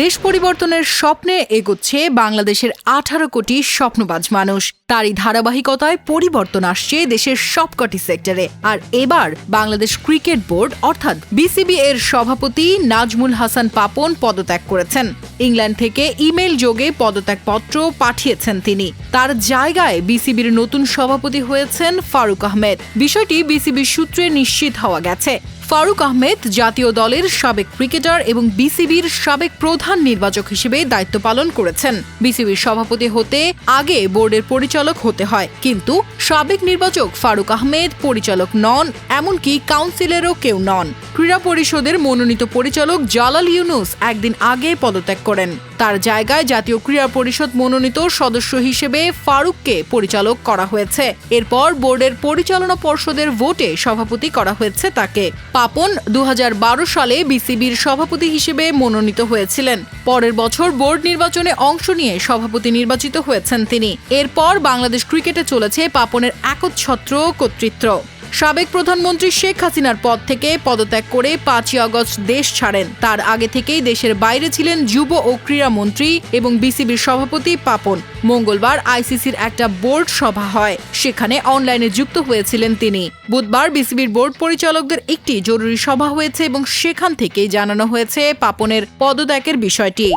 দেশ পরিবর্তনের স্বপ্নে এগোচ্ছে বাংলাদেশের আঠারো কোটি স্বপ্নবাজ মানুষ। তারই ধারাবাহিকতায় পরিবর্তন আসছে দেশের সবকটি সেক্টরে। আর এবার বাংলাদেশ ক্রিকেট বোর্ড, অর্থাৎ বিসিবি এর সভাপতি নাজমুল হাসান পাপন পদত্যাগ করেছেন। ইংল্যান্ড থেকে ইমেল যোগে পদত্যাগপত্র পাঠিয়েছেন তিনি। তার জায়গায় বিসিবির নতুন সভাপতি হয়েছেন ফারুক আহমেদ। বিষয়টি বিসিবির সূত্রে নিশ্চিত হওয়া গেছে। ফারুক আহমেদ জাতীয় দলের সাবেক ক্রিকেটার এবং বিসিবির সাবেক প্রধান নির্বাচক হিসেবে দায়িত্ব পালন করেছেন। বিসিবির সভাপতি হতে আগে বোর্ডের পরিচালক হতে হয়, কিন্তু সাবেক নির্বাচক ফারুক আহমেদ পরিচালক নন, এমনকি কাউন্সিলেরও কেউ নন। ক্রীড়া পরিষদের মনোনীত পরিচালক জালাল ইউনুস একদিন আগে পদত্যাগ করেন। তার জায়গায় জাতীয় ক্রীড়া পরিষদ মনোনীত সদস্য হিসেবে ফারুককে পরিচালক করা হয়েছে। এরপর বোর্ডের পরিচালনা পর্ষদের ভোটে সভাপতি করা হয়েছে তাকে। পাপন দু হাজার বারো সালে বিসিবির সভাপতি হিসেবে মনোনীত হয়েছিলেন। পরের বছর বোর্ড নির্বাচনে অংশ নিয়ে সভাপতি নির্বাচিত হয়েছেন তিনি। এরপর বাংলাদেশ ক্রিকেটে চলেছে পাপনের একচ্ছত্র কর্তৃত্ব। সাবেক প্রধানমন্ত্রী শেখ হাসিনার পদ থেকে পদত্যাগ করে পাঁচই আগস্ট দেশ ছাড়েন। তার আগে থেকেই দেশের বাইরে ছিলেন যুব ও ক্রীড়া মন্ত্রী এবং বিসিবির সভাপতি পাপন। মঙ্গলবার আইসিসির একটা বোর্ড সভা হয়। সেখানে অনলাইনে যুক্ত হয়েছিলেন তিনি। বুধবার বিসিবির বোর্ড পরিচালকদের একটি জরুরি সভা হয়েছে এবং সেখান থেকেই জানানো হয়েছে পাপনের পদত্যাগের বিষয়টি।